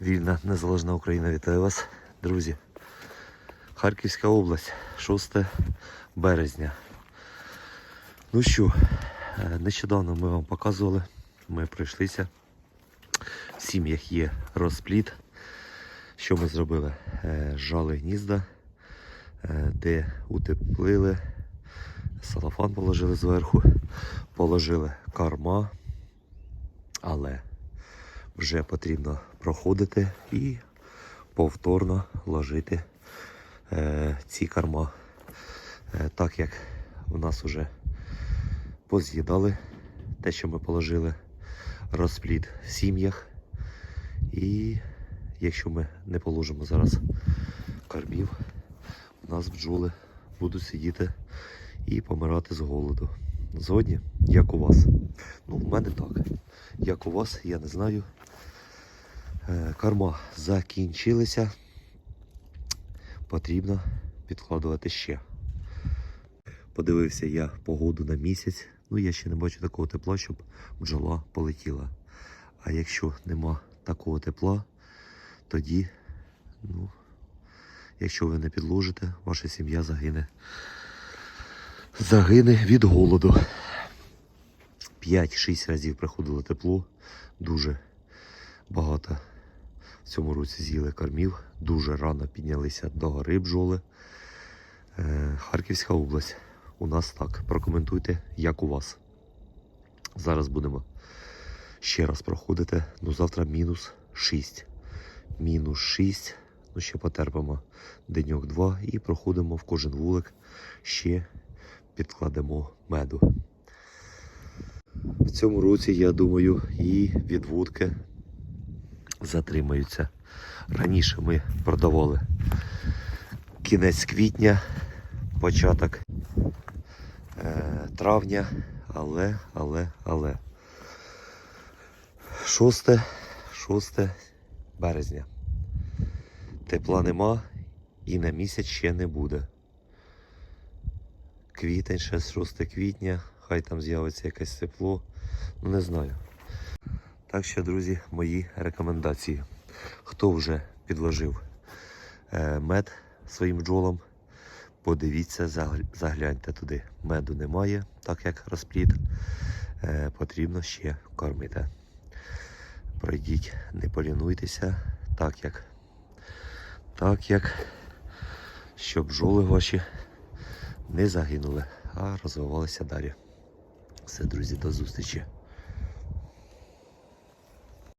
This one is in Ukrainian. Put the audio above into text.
вільна незалежна Україна вітаю вас, друзі. Харківська область, 6 березня. Ну що, е, нещодавно ми вам показували, ми пройшлися. В сім'ях є розпліт. Що ми зробили? Е, Жали гнізда, е, де утеплили, салафан положили зверху, положили карма, але вже потрібно проходити і повторно ложити е, ці карма. Е, так як у нас вже поз'їдали те, що ми положили, розпліт в сім'ях. І якщо ми не положимо зараз кармів, у нас бджоли будуть сидіти і помирати з голоду. Згодні, як у вас. Ну, в мене так. Як у вас, я не знаю. Е, Карма закінчилися. Потрібно підкладувати ще. Подивився я погоду на місяць. Ну, я ще не бачу такого тепла, щоб бджола полетіла. А якщо нема такого тепла, тоді, ну, якщо ви не підложите, ваша сім'я загине. Загине від голоду. 5-6 разів приходило тепло, дуже багато в цьому році з'їли кормів, дуже рано піднялися до гори бджоли. Е, Харківська область. У нас так. Прокоментуйте, як у вас. Зараз будемо ще раз проходити. Ну, завтра мінус 6. Мінус 6. Ну, ще потерпимо деньок 2 і проходимо в кожен вулик. Ще підкладемо меду. В цьому році, я думаю, і відводки затримаються. Раніше ми продавали кінець квітня, початок е, травня, але, але, але. 6, 6 березня. Тепла нема і на місяць ще не буде. Квітень, ще 6 квітня, хай там з'явиться якесь тепло. Ну не знаю. Так що, друзі, мої рекомендації. Хто вже підложив е, мед своїм бджолам, подивіться, загляньте туди. Меду немає, так як розплід. Е, потрібно ще кормити. Пройдіть, не полінуйтеся, так як, так як, щоб бджоли ваші не загинули, а розвивалися далі. Все, друзі, до зустрічі.